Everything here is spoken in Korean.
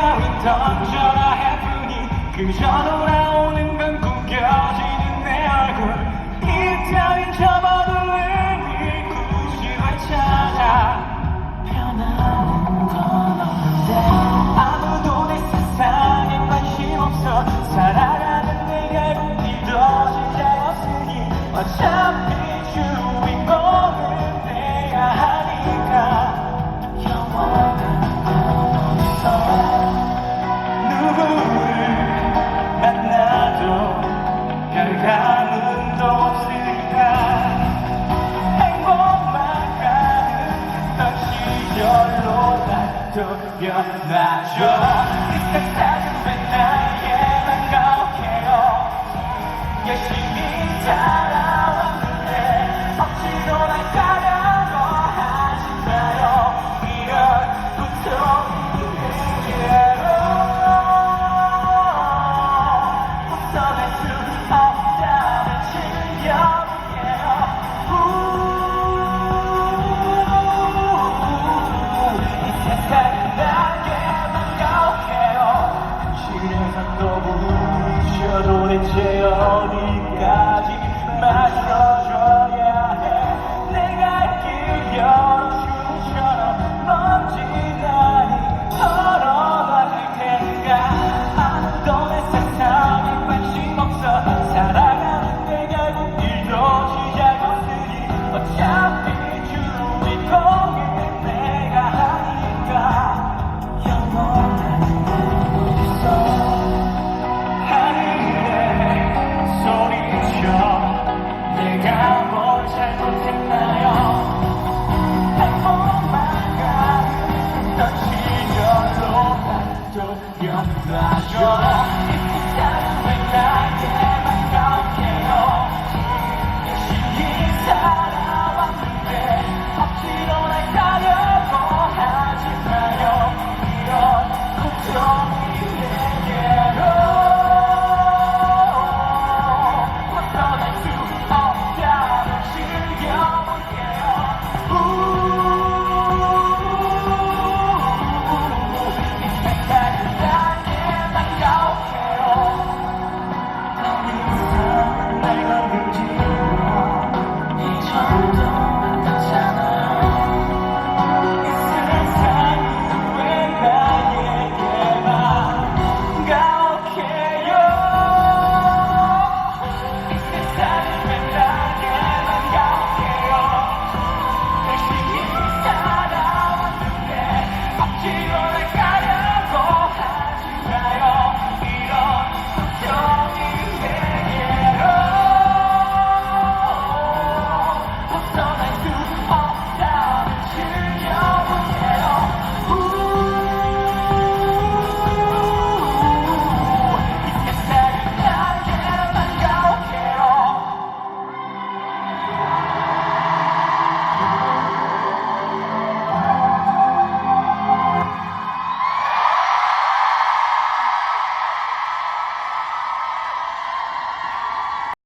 던져라 해프니 그저 돌아오는 건 구겨지는 내 얼굴. 이따윈 접어둘 의미 굳이 왜 찾아 변하는 건 없는데. 아무도 내 세상에 관심 없어. 살아가는 내 결국 믿어질 자 없으니 어차피 별로 난 또 변하죠. 이 세상은 맨날 또 부셔도 대체 어디까지